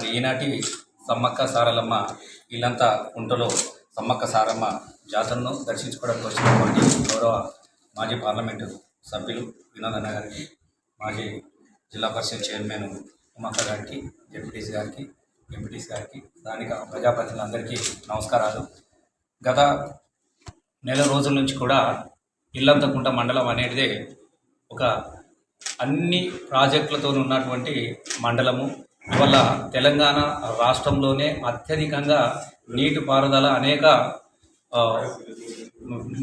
మరి ఈనాటి సమ్మక్క సారలమ్మ ఇల్లంతా కుంటలో సమ్మక్క సారమ్మ జాతరను దర్శించుకోవడానికి వచ్చినటువంటి గౌరవ మాజీ పార్లమెంటు సభ్యులు వినోదన్న గారికి మాజీ జిల్లా పరిషత్ చైర్మన్ ఉమక్క గారికి డిప్యూటీస్ గారికి ఎంపీటీసీ గారికి స్థానిక ప్రజాప్రతినిధులందరికీ నమస్కారాలు. గత నెల రోజుల నుంచి కూడా ఇల్లంతకుంట మండలం అనేది ఒక అన్ని ప్రాజెక్టులతో ఉన్నటువంటి మండలము వల్ల తెలంగాణ రాష్ట్రంలోనే అత్యధికంగా నీటి పారుదల అనేక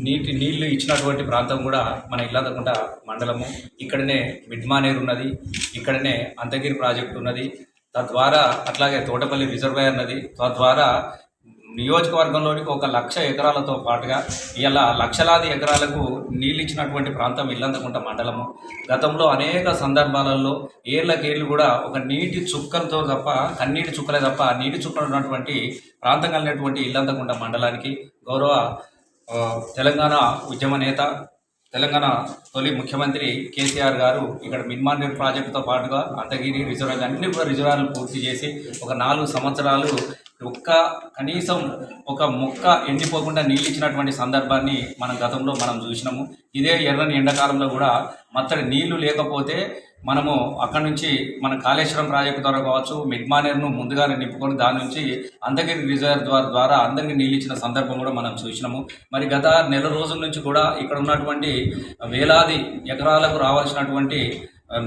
నీటి నీళ్ళు ఇచ్చినటువంటి ప్రాంతం కూడా మన ఇల్లంతకుంట మండలము. ఇక్కడనే మిడ్మానేర్ ఉన్నది ఇక్కడనే అంతగిరి ప్రాజెక్టు ఉన్నది. తద్వారా అట్లాగే తోటపల్లి రిజర్వాయర్ ఉన్నది తద్వారా నియోజకవర్గంలోనికి ఒక లక్ష ఎకరాలతో పాటుగా ఇలా లక్షలాది ఎకరాలకు నీళ్ళు ఇచ్చినటువంటి ప్రాంతం ఇల్లందకుంట మండలము. గతంలో అనేక సందర్భాలలో ఏళ్ళకేళ్ళు కూడా ఒక నీటి చుక్కలతో తప్ప కన్నీటి చుక్కలే తప్ప నీటి చుక్కలు ఉన్నటువంటి ప్రాంతం కలిగినటువంటి ఇల్లంతకుంట మండలానికి గౌరవ తెలంగాణ ఉద్యమ నేత తెలంగాణ తొలి ముఖ్యమంత్రి కేసీఆర్ గారు ఇక్కడ మిన్మాండేర్ ప్రాజెక్టుతో పాటుగా అంతగిరి రిజర్వాయర్ అన్ని కూడా రిజర్వాయర్లు పూర్తి చేసి ఒక నాలుగు సంవత్సరాలు ఒక్క కనీసం ఒక మొక్క ఎండిపోకుండా నీళ్ళు ఇచ్చినటువంటి సందర్భాన్ని మనం గతంలో మనం చూసినాము. ఇదే ఎర్రని ఎండాకాలంలో కూడా మత్తడి నీళ్ళు లేకపోతే మనము అక్కడ నుంచి మన కాళేశ్వరం ప్రాజెక్టు ద్వారా కావచ్చు మిడ్మానేర్ను ముందుగానే నింపుకొని దాని నుంచి అందగిరి రిజర్వ్ ద్వారా ద్వారా అందరికీ నీళ్ళు ఇచ్చిన సందర్భం కూడా మనం చూసినాము. మరి గత నెల రోజుల నుంచి కూడా ఇక్కడ ఉన్నటువంటి వేలాది ఎకరాలకు రావాల్సినటువంటి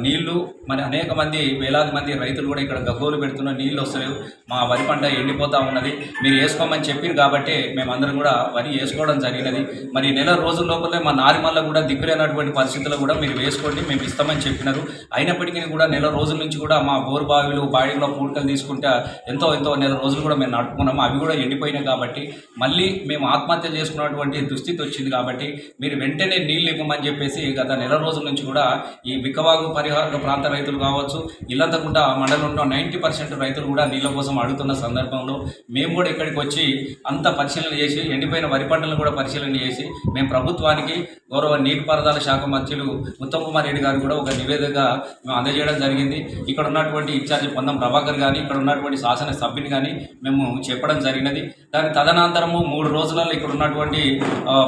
నీళ్ళు మరి అనేక మంది వేలాది మంది రైతులు కూడా ఇక్కడ గగ్గోలు పెడుతున్న నీళ్ళు వస్తలేవు. మా వరి పంట ఎండిపోతూ ఉన్నది. మీరు వేసుకోమని చెప్పారు కాబట్టి మేమందరం కూడా వరి వేసుకోవడం జరిగినది. మరి నెల రోజుల లోపలే మా నారిమల్ల కూడా దిక్కులేనటువంటి పరిస్థితుల్లో కూడా మీరు వేసుకోండి మేము ఇస్తామని చెప్పినారు. అయినప్పటికీ కూడా నెల రోజుల నుంచి కూడా మా బోరు బావిలు బావిలో పూటకలు తీసుకుంటే ఎంతో ఎంతో నెల రోజులు కూడా మేము నడుపుకున్నాము. అవి కూడా ఎండిపోయినాయి కాబట్టి మళ్ళీ మేము ఆత్మహత్య చేసుకున్నటువంటి దుస్థితి వచ్చింది కాబట్టి మీరు వెంటనే నీళ్ళు ఇవ్వమని చెప్పేసి గత నెల రోజుల నుంచి కూడా ఈ బిక్కవాగు పరిహార ప్రాంత రైతులు కావచ్చు ఇల్లంతకుండా మండలంలో నైంటీ పర్సెంట్ రైతులు కూడా నీళ్ళ కోసం అడుగుతున్న సందర్భంలో మేము కూడా ఇక్కడికి వచ్చి అంత పరిశీలన చేసి ఎండిపోయిన వరి పంటలను కూడా పరిశీలన చేసి మేము ప్రభుత్వానికి గౌరవ నీటిపారుదల శాఖ మంత్రులు ఉత్తమ్ కుమార్ రెడ్డి గారు కూడా ఒక నివేదిక మేము అందజేయడం జరిగింది. ఇక్కడ ఉన్నటువంటి ఇన్ఛార్జి పొందం ప్రభాకర్ కానీ ఇక్కడ ఉన్నటువంటి శాసన సభ్యుని కానీ మేము చెప్పడం జరిగినది. దాని తదనంతరము మూడు రోజులలో ఇక్కడ ఉన్నటువంటి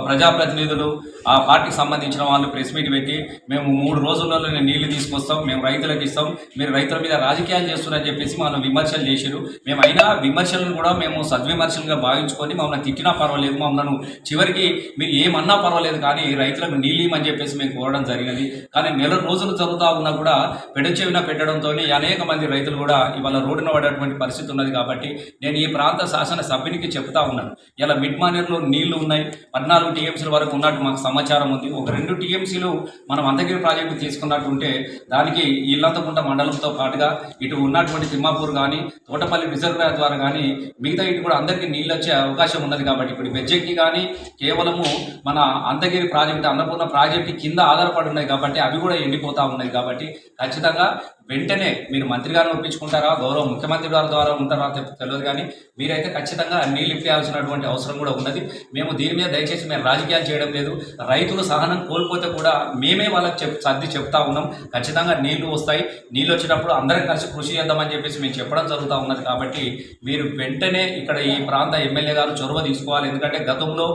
ప్రజాప్రతినిధులు ఆ పార్టీకి సంబంధించిన వాళ్ళు ప్రెస్ మీట్ పెట్టి మేము మూడు రోజులలో నీళ్ళు తీసుకొస్తాం మేము రైతులకు ఇస్తాం మీరు రైతుల మీద రాజకీయాలు చేస్తున్నారని చెప్పేసి మనం విమర్శలు చేశారు మేము అయినా విమర్శలను కూడా మేము సద్విమర్శలుగా భావించుకొని మమ్మల్ని తిట్టినా పర్వాలేదు మమ్మల్ని చివరికి మీరు ఏమన్నా పర్వాలేదు కానీ రైతులకు నీళ్ళు అని చెప్పేసి మేము కోరడం జరిగినది. కానీ నెల రోజులు జరుగుతూ ఉన్నా కూడా పెడచెవిన పెట్టడంతో అనేక మంది రైతులు కూడా ఇవాళ రోడ్డున పడేటువంటి పరిస్థితి ఉన్నది కాబట్టి నేను ఈ ప్రాంత శాసన సభ్యునికి చెప్తా ఉన్నాను. ఇలా మిడ్ మానేర్లో నీళ్ళు ఉన్నాయి. పద్నాలుగు టీఎంసీల వరకు ఉన్నట్టు మాకు సమాచారం ఉంది. ఒక రెండు టీఎంసీలు మనం అంతగిరి ప్రాజెక్టు తీసుకున్నట్టుంటే దానికి ఇల్లంతకుంట మండలంతో పాటుగా ఇటు ఉన్నటువంటి తిమ్మాపూర్ కానీ తోటపల్లి రిజర్వాయర్ ద్వారా కానీ మిగతా ఇటు కూడా అందరికీ నీళ్ళు వచ్చే అవకాశం ఉన్నది కాబట్టి ఇప్పుడు బెజ్జెక్కి కానీ కేవలము మన అంతగిరి ప్రాజెక్టు అన్నపూర్ణ ప్రాజెక్టు కింద ఆధారపడి ఉన్నాయి కాబట్టి అవి కూడా ఎండిపోతూ ఉన్నాయి కాబట్టి ఖచ్చితంగా వెంటనే మీరు మంత్రి గారిని ఒప్పించుకుంటారా గౌరవ ముఖ్యమంత్రి గారి ద్వారా ఉంటారా తెలియదు కానీ మీరైతే ఖచ్చితంగా నీళ్ళు ఇప్పించాల్సినటువంటి అవసరం కూడా ఉన్నది. మేము దీని మీద దయచేసి మేము రాజకీయాలు చేయడం లేదు. రైతులు సహనం కోల్పోతే కూడా మేమే వాళ్ళకి చెప్ సర్ది చెప్తా ఉన్నాం. ఖచ్చితంగా నీళ్ళు వస్తాయి. నీళ్ళు వచ్చినప్పుడు అందరం కలిసి కృషి చేద్దామని చెప్పేసి మేము చెప్పడం జరుగుతూ ఉన్నది కాబట్టి మీరు వెంటనే ఇక్కడ ఈ ప్రాంత ఎమ్మెల్యే గారు చొరవ తీసుకోవాలి. ఎందుకంటే గతంలో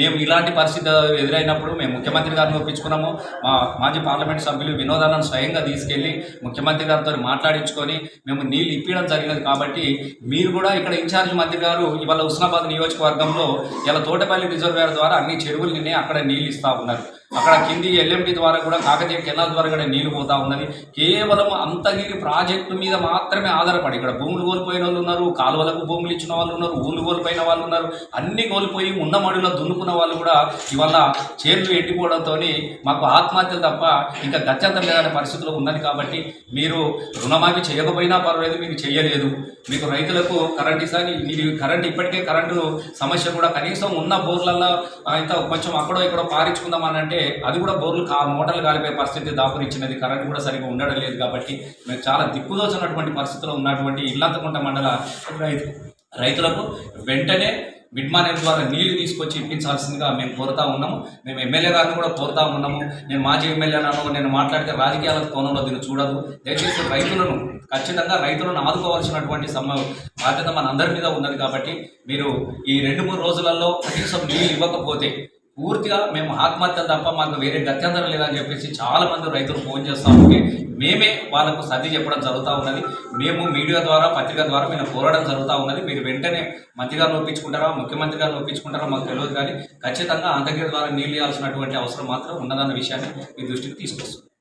మేము ఇలాంటి పరిస్థితి ఎదురైనప్పుడు మేము ముఖ్యమంత్రి గారిని ఒప్పించుకున్నాము. మా మాజీ పార్లమెంట్ సభ్యులు వినోదాలను స్వయంగా తీసుకెళ్ళి ముఖ్యమంత్రి గారితో మాట్లాడించుకొని మేము నీళ్ళు ఇప్పించడం జరిగినది కాబట్టి మీరు కూడా ఇక్కడ ఇన్ఛార్జ్ మంత్రి గారు ఇవాళ హుస్నాబాద్ నియోజకవర్గంలో ఇలా తోటపల్లి రిజర్వేర్ ద్వారా అన్ని చెరువులని అక్కడ నీళ్ళు ఇస్తా ఉన్నారు. అక్కడ కింది ఎల్ఎండి ద్వారా కూడా కాకతీయ కెనాల్ ద్వారా కూడా నీళ్ళు పోతా ఉన్నది. కేవలం అంతగిరి ప్రాజెక్టు మీద మాత్రమే ఆధారపడి ఇక్కడ భూములు కోల్పోయిన వాళ్ళు ఉన్నారు కాలువలకు భూములు ఇచ్చిన వాళ్ళు ఉన్నారు ఊళ్ళు కోల్పోయిన వాళ్ళు ఉన్నారు అన్ని కోల్పోయి ఉన్న మడిలో దున్నుకున్న వాళ్ళు కూడా ఇవాళ చేర్లు ఎండిపోవడంతో మాకు ఆత్మహత్యలు తప్ప ఇంకా గత్యంతం లేదనే పరిస్థితిలో ఉన్నది కాబట్టి మీరు రుణమాఫీ చేయకపోయినా పర్వాలేదు మీరు చేయలేదు. మీకు రైతులకు కరెంట్ ఇస్తాను మీరు కరెంట్ ఇప్పటికే కరెంటు సమస్య కూడా కనీసం ఉన్న బోర్లలో ఇంత కొంచెం అక్కడో ఇక్కడో పారించుకుందామని అంటే అది కూడా బోర్లు కా మోటార్లు కాలిపోయే పరిస్థితి దాపురించినది కరెంట్ కూడా సరిగ్గా ఉండడం లేదు కాబట్టి మేము చాలా దిక్కుదోచినటువంటి పరిస్థితిలో ఉన్నటువంటి ఇల్లంతకుంట మండల రైతు రైతులకు వెంటనే విడ్మానేర్ ద్వారా నీళ్ళు తీసుకొచ్చి ఇప్పించాల్సిందిగా మేము కోరుతా ఉన్నాము. మేము ఎమ్మెల్యే గారిని కూడా కోరుతా ఉన్నాము. నేను మాజీ ఎమ్మెల్యేనాను నేను మాట్లాడితే రాజకీయాల కోణంలో దీన్ని చూడదు. దయచేసి రైతులను ఖచ్చితంగా రైతులను ఆదుకోవాల్సినటువంటి సమ బాధ్యత మన అందరి మీద ఉన్నది కాబట్టి మీరు ఈ రెండు మూడు రోజులలో కనీసం నీళ్ళు ఇవ్వకపోతే పూర్తిగా మేము ఆత్మహత్య తప్ప మాకు వేరే గత్యంతరం లేదని చెప్పేసి చాలా మంది రైతులు ఫోన్ చేస్తూ ఉంటే మేమే వాళ్ళకు సర్ది చెప్పడం జరుగుతూ ఉన్నది. మేము మీడియా ద్వారా పత్రిక ద్వారా మేము కోరడం జరుగుతూ ఉన్నది. మీరు వెంటనే మంత్రి గారిని ఒప్పించుకుంటారా ముఖ్యమంత్రి గారిని ఒప్పించుకుంటారా మాకు తెలియదు కానీ ఖచ్చితంగా అంతగిరి ద్వారా నీళ్ళు ఇవ్వాల్సినటువంటి అవసరం మాత్రం ఉన్నదన్న విషయాన్ని మీ దృష్టికి తీసుకొస్తుంది